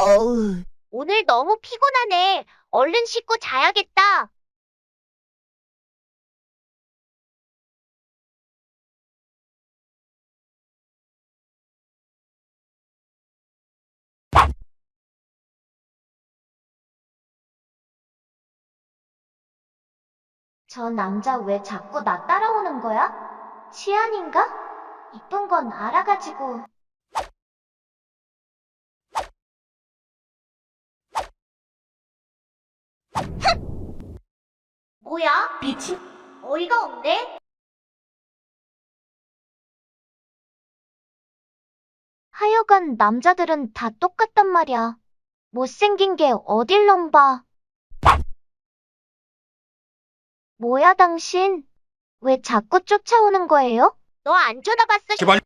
어우, 오늘 너무 피곤하네. 얼른 씻고 자야겠다. 저 남자 왜 자꾸 나 따라오는 거야? 시안인가? 이쁜 건 알아가지고. 뭐야? 미친. 어이가 없네? 하여간 남자들은 다 똑같단 말이야. 못생긴 게 어딜 넘봐. 뭐야, 당신? 왜 자꾸 쫓아오는 거예요? 너 안 쳐다봤어? 제발.